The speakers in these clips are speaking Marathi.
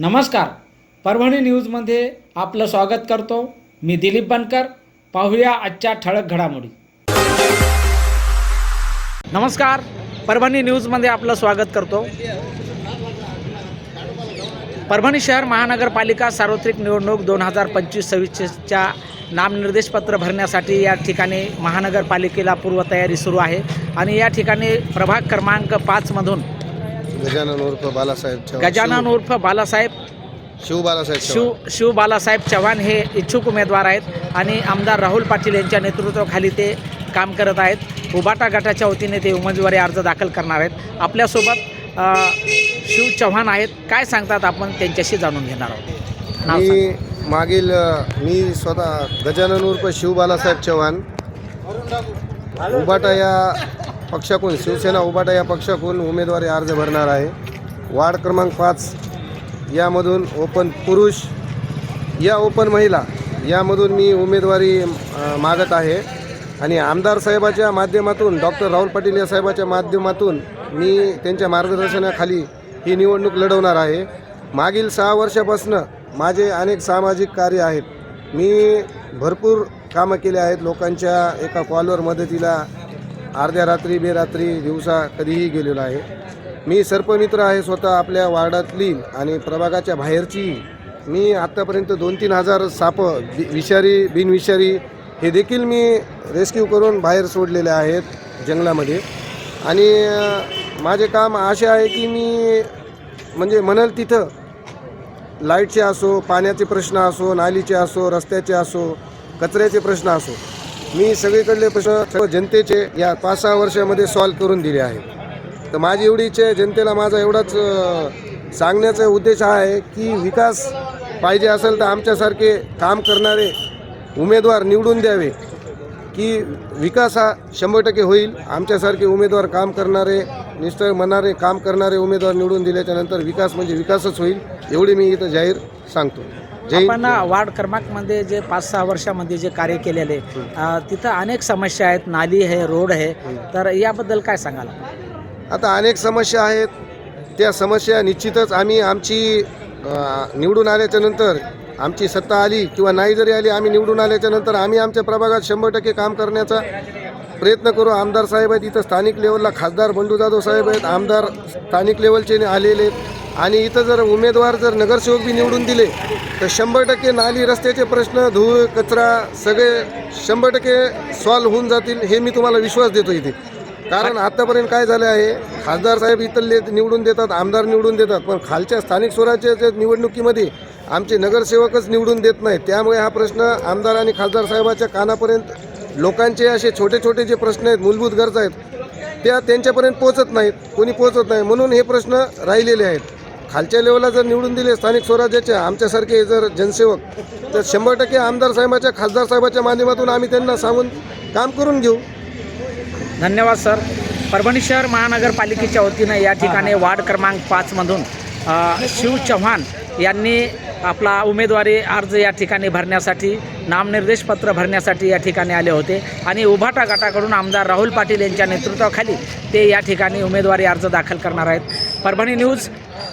नमस्कार. परभणी न्यूजमध्ये आपलं स्वागत करतो. मी दिलीप बनकर. पाहूया आजच्या ठळक घडामोडी. नमस्कार. परभणी न्यूजमध्ये आपलं स्वागत करतो. परभणी शहर महानगरपालिका सार्वत्रिक निवडणूक दोन हजार पंचवीस सव्वीसच्या नामनिर्देशपत्र भरण्यासाठी या ठिकाणी महानगरपालिकेला पूर्वतयारी सुरू आहे. आणि या ठिकाणी प्रभाग क्रमांक पाचमधून गजानन उर्फ बालासाहेब चव्हाण. गजानन उर्फ बालासाहेब शिव- शिव बालासाहेब शिव चव्हाण. शिव बालासाहेब चव्हाण हे इच्छुक उमेदवार आहेत आणि आमदार राहुल पाटील यांच्या नेतृत्वाखाली ते काम करत आहेत. उबाटा गटाच्या वतीने ते उमेदवारी अर्ज दाखल करणार आहेत. आपल्यासोबत अ, शिव चव्हाण आहेत. काय सांगतात आपण त्यांच्याशी जाणून घेणार आहोत? नाव सांगा. मी मागील अ, मी स्वतः गजानन उर्फ शिव बालासाहेब चव्हाण. उबाटा या पक्षाकडून शिवसेना उबाटा या पक्षाकडून उमेदवारी अर्ज भरणार आहे. वार्ड क्रमांक पाच यामधून ओपन पुरुष या ओपन महिला यामधून मी उमेदवारी मागत आहे. आणि आमदार साहेबाच्या माध्यमातून डॉक्टर राहुल पाटील या साहेबाच्या माध्यमातून मी त्यांच्या मार्गदर्शनाखाली ही निवडणूक लढवणार आहे. मागील सहा वर्षापासून माझे अनेक सामाजिक कार्य आहेत. मी भरपूर कामं केले आहेत लोकांच्या एका कॉलवर मदतीला अर्ध्या रात्री बेरात्री दिवसा कधीही गेलेलो आहे. मी सर्पमित्र आहे स्वतः आपल्या वार्डातली आणि प्रभागाच्या बाहेरची. मी आत्तापर्यंत दोन तीन हजार सापं बि- विषारी बिनविषारी हे देखील मी रेस्क्यू करून बाहेर सोडलेले आहेत जंगलामध्ये. आणि माझे काम असे आहे की मी म्हणजे म्हणाल तिथं. लाईटचे असो पाण्याचे प्रश्न असो नालीचे असो रस्त्याचे असो कचऱ्याचे प्रश्न असो. मी सगळीकडले प्रश्न सर्व जनतेचे या पाच सहा वर्षामध्ये सॉल्व करून दिले आहेत तर माझी एवढी इच्छा आहे जनतेला माझा एवढाच सांगण्याचा उद्देश हा आहे की विकास पाहिजे असेल तर आमच्यासारखे काम करणारे उमेदवार निवडून द्यावे की विकास हा शंभर टक्के होईल. आमच्यासारखे उमेदवार काम करणारे निष्ठळ म्हणणारे काम करणारे उमेदवार निवडून दिल्याच्यानंतर विकास म्हणजे विकासच होईल एवढी मी इथं जाहीर सांगतो. आपण वार्ड क्रमांकमध्ये जे पाच सहा वर्षामध्ये जे कार्य केलेले तिथं अनेक समस्या आहेत. नाली आहे रोड आहे. तर याबद्दल काय सांगाल? आता अनेक समस्या आहेत. त्या समस्या निश्चितच आम्ही आमची निवडून आल्याच्यानंतर आमची सत्ता आली किंवा नाही जरी आली आम्ही निवडून आल्याच्यानंतर आम्ही आमच्या प्रभागात शंभर टक्के काम करण्याचा प्रयत्न करू. आमदार साहेब आहेत इथं स्थानिक लेवलला खासदार बंडू जाधव साहेब आहेत. आमदार स्थानिक लेवलचे आलेले आहेत. आणि इथं जर उमेदवार जर नगरसेवक बी निवडून दिले तर शंभर टक्के नाली रस्त्याचे प्रश्न धूळ कचरा सगळे शंभर टक्के सॉल्व्ह होऊन जातील हे मी तुम्हाला विश्वास देतो इथे. कारण आतापर्यंत काय झालं आहे खासदार साहेब इथले निवडून देतात आमदार निवडून देतात पण खालच्या स्थानिक स्वराज्याच्या निवडणुकीमध्ये आमचे नगरसेवकच निवडून देत नाहीत. त्यामुळे हा प्रश्न आमदार आणि खासदार साहेबाच्या कानापर्यंत लोकांचे असे छोटे छोटे जे प्रश्न आहेत मूलभूत गरजा आहेत त्या त्यांच्यापर्यंत पोहोचत नाहीत कोणी पोहोचत नाही. म्हणून हे प्रश्न राहिलेले आहेत. खालच्या लेवलला जर निवडून दिले स्थानिक स्वराज्याचे आमच्यासारखे जर जनसेवक तर शंभर टक्के आमदार साहेबाच्या खासदार साहेबाच्या माध्यमातून आम्ही त्यांना सांगून काम करून घेऊ. धन्यवाद सर. परभणी शहर महानगरपालिकेच्या वतीनं या ठिकाणी वार्ड क्रमांक पाचमधून शिव चव्हाण यांनी आपला उमेदवारी अर्ज या ठिकाणी भरण्यासाठी नामनिर्देश पत्र भरण्यासाठी या ठिकाणी आले होते. आणि उभाटा गटाकडून आमदार राहुल पाटील यांच्या नेतृत्वाखाली ते या ठिकाणी उमेदवारी अर्ज दाखल करणार आहेत. Parbhani news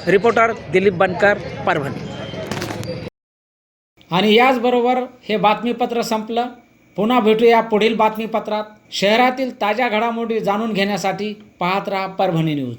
reporter Dilip Bankar Parbhani. आणि याचबरोबर हे बातमीपत्र संपलं. पुन्हा भेटूया पुढील बातमीपत्रात. शहरातील ताज्या घडामोडी जाणून घेण्यासाठी पाहत राहा परभणी न्यूज.